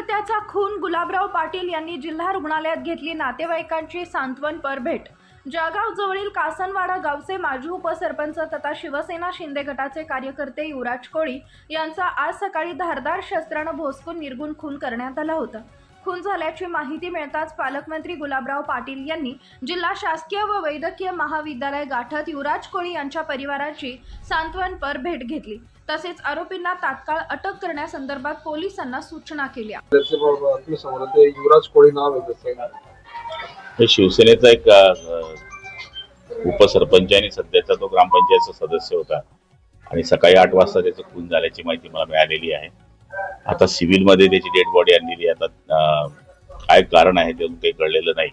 त्याचा खून. गुलाबराव पाटील यांनी जिल्हा रुग्णालयात घेतली नातेवाईकांची सांत्वनपर भेट. जळगाव जवळील कासनवाडा गावचे माजी उपसरपंच तथा शिवसेना शिंदे गटाचे कार्यकर्ते युवराज कोळी यांचा आज सकाळी धारदार शस्त्रानं भोसकून निर्गुण खून करण्यात आला होता. खून झाल्याची माहिती मिळताच पालकमंत्री गुलाबराव पाटील यांनी जिल्हा शासकीय व वैद्यकीय महाविद्यालय गाठत युवराज कोळी यांच्या परिवाराची सांत्वनपर भेट घेतली. तसेच आरोपींना तात्काळ अटक करण्यासंदर्भात पोलिसांना सूचना केल्या. समोर ते युवराज कोळी नाव आहे हे शिवसेनेचा एक उपसरपंच आणि सध्याचा तो ग्रामपंचायतचा सदस्य होता. आणि सकाळी आठ वाजता त्याचं खून झाल्याची माहिती मला मिळालेली आहे. आता सिव्हिलमध्ये त्याची डेड बॉडी आणलेली आता काय कारण आहे ते काही कळलेलं नाही.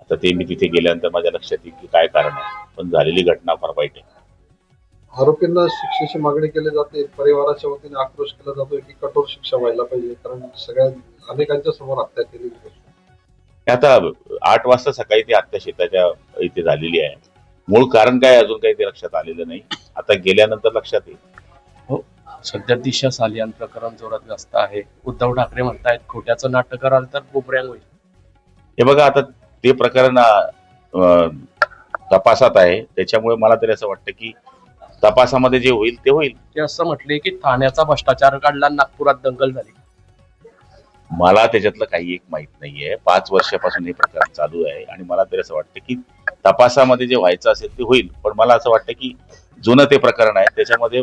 आता ते मी तिथे गेल्यानंतर माझ्या लक्षात येईल की काय कारण आहे. पण झालेली घटना फार वाईट आहे. आरोपींना शिक्षेची मागणी केली जाते. परिवाराच्या वतीने आक्रोश केला जातोय की कठोर शिक्षा व्हायला पाहिजे कारण सगळ्या अनेकांच्या समोर हत्या केली. हे आता आठ वाजता सकाळी ती हत्या शेताच्या इथे झालेली आहे. मूळ कारण काय अजून काही ते लक्षात आलेलं नाही. आता गेल्यानंतर लक्षात येईल. सध्या दिशा सालियान प्रकरण जोरात जास्त आहे. उद्धव ठाकरे म्हणतायत खोट्याचं नाटक कराल तर बुबऱ्यांग होईल हे बघा आता ते प्रकरण तपासात आहे. त्याच्यामुळे मला तरी असं वाटतं की तपासामध्ये जे होईल ते होईल. ते असं म्हटले की ठाण्याचा भ्रष्टाचार काढला नागपुरात दंगल झाली. मला त्याच्यातलं काही एक माहीत नाहीये. पाच वर्षापासून हे प्रकरण चालू आहे आणि मला तरी असं वाटतं की तपासामध्ये जे व्हायचं असेल ते होईल. पण मला असं वाटतं की जुनं ते प्रकरण आहे. त्याच्यामध्ये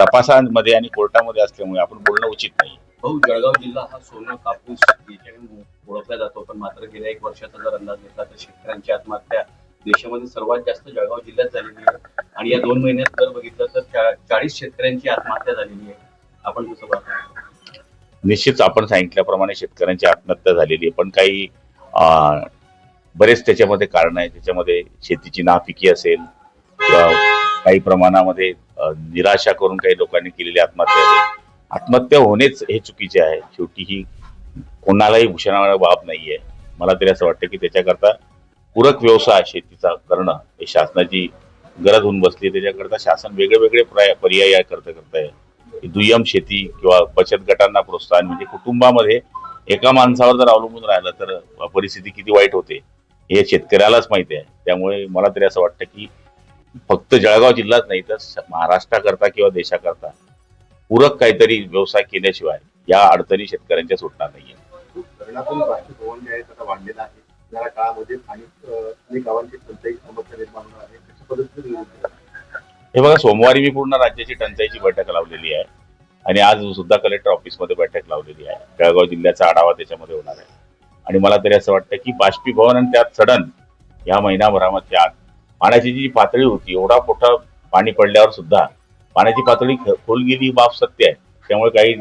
तपासामध्ये आणि कोर्टामध्ये असल्यामुळे आपण बोलणं उचित नाही. भाऊ जळगाव जिल्हा हा सोनं कापूस ओळखला जातो. पण मात्र गेल्या एक वर्षाचा जर अंदाज घेतला तर शेतकऱ्यांची आत्महत्या देशामध्ये सर्वात जास्त जळगाव जिल्ह्यात झालेली आहे. आणि या दोन महिन्यात जर बघितलं तर चा- चाळीस शेतकऱ्यांची आत्महत्या झालेली आहे. आपण कसं पाहतो? निश्चित आपण सांगितल्याप्रमाणे शेतकऱ्यांची आत्महत्या झालेली आहे. पण काही बरेच त्याच्यामध्ये कारण आहे. त्याच्यामध्ये शेतीची नापिकी असेल किंवा काही प्रमाणामध्ये निराशा करून काही लोकांनी केलेली आत्महत्या असेल आत्महत्या होणेच हे चुकीचे आहे. शेवटी ही कोणालाही भूषणाला बाब नाहीये. मला तरी असं वाटतं की त्याच्याकरता पूरक व्यवसाय शेतीचा करणं हे शासनाची गरज होऊन बसली त्याच्याकरता शासन वेगळे वेगळे पर्याय पर्याय करत आहे. दुय्यम शेती किंवा बचत गटांना प्रोत्साहन म्हणजे कुटुंबामध्ये एका माणसावर जर अवलंबून राहिलं तर परिस्थिती किती वाईट होते हे शेतकऱ्यालाच माहिती आहे. त्यामुळे मला तरी असं वाटतं की फक्त जळगाव जिल्हाच नाही तर महाराष्ट्राकरता किंवा देशाकरता पूरक काहीतरी व्यवसाय केल्याशिवाय या अडचणी शेतकऱ्यांच्या सुटणार नाहीये. धरणातून जे आहे आहे. येणाऱ्या काळामध्ये अनेक गावांची टंचाई हे बघा सोमवारी मी पूर्ण राज्याची टंचाईची बैठक लावलेली आहे. आणि आज सुद्धा कलेक्टर ऑफिसमध्ये बैठक लावलेली आहे. जळगाव जिल्ह्याचा आढावा त्याच्यामध्ये होणार आहे. आणि मला तरी असं वाटतं की बाष्पीभवन आणि त्यात सडन या महिनाभरामध्ये आत पाण्याची जी पातळी होती एवढा मोठा पाणी पडल्यावर सुद्धा पाण्याची पातळी खोल गेली ही बाब सत्य आहे. त्यामुळे काही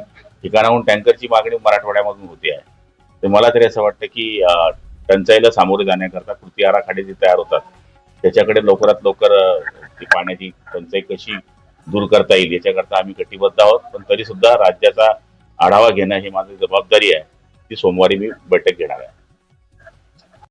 ठिकाणाहून टँकरची मागणी मराठवाड्यामधून होते आहे. तर मला तरी असं वाटतं की टंचाईला सामोरे जाण्याकरता कृती आराखडे जे तयार होतात त्याच्याकडे लवकरात लवकर ती पाण्याची टंचाई कशी दूर करता येईल याच्याकरता आम्ही कटिबद्ध आहोत. पण तरी सुद्धा राज्याचा आढावा घेणं ही माझी जबाबदारी आहे. ती सोमवारी मी बैठक घेणार आहे.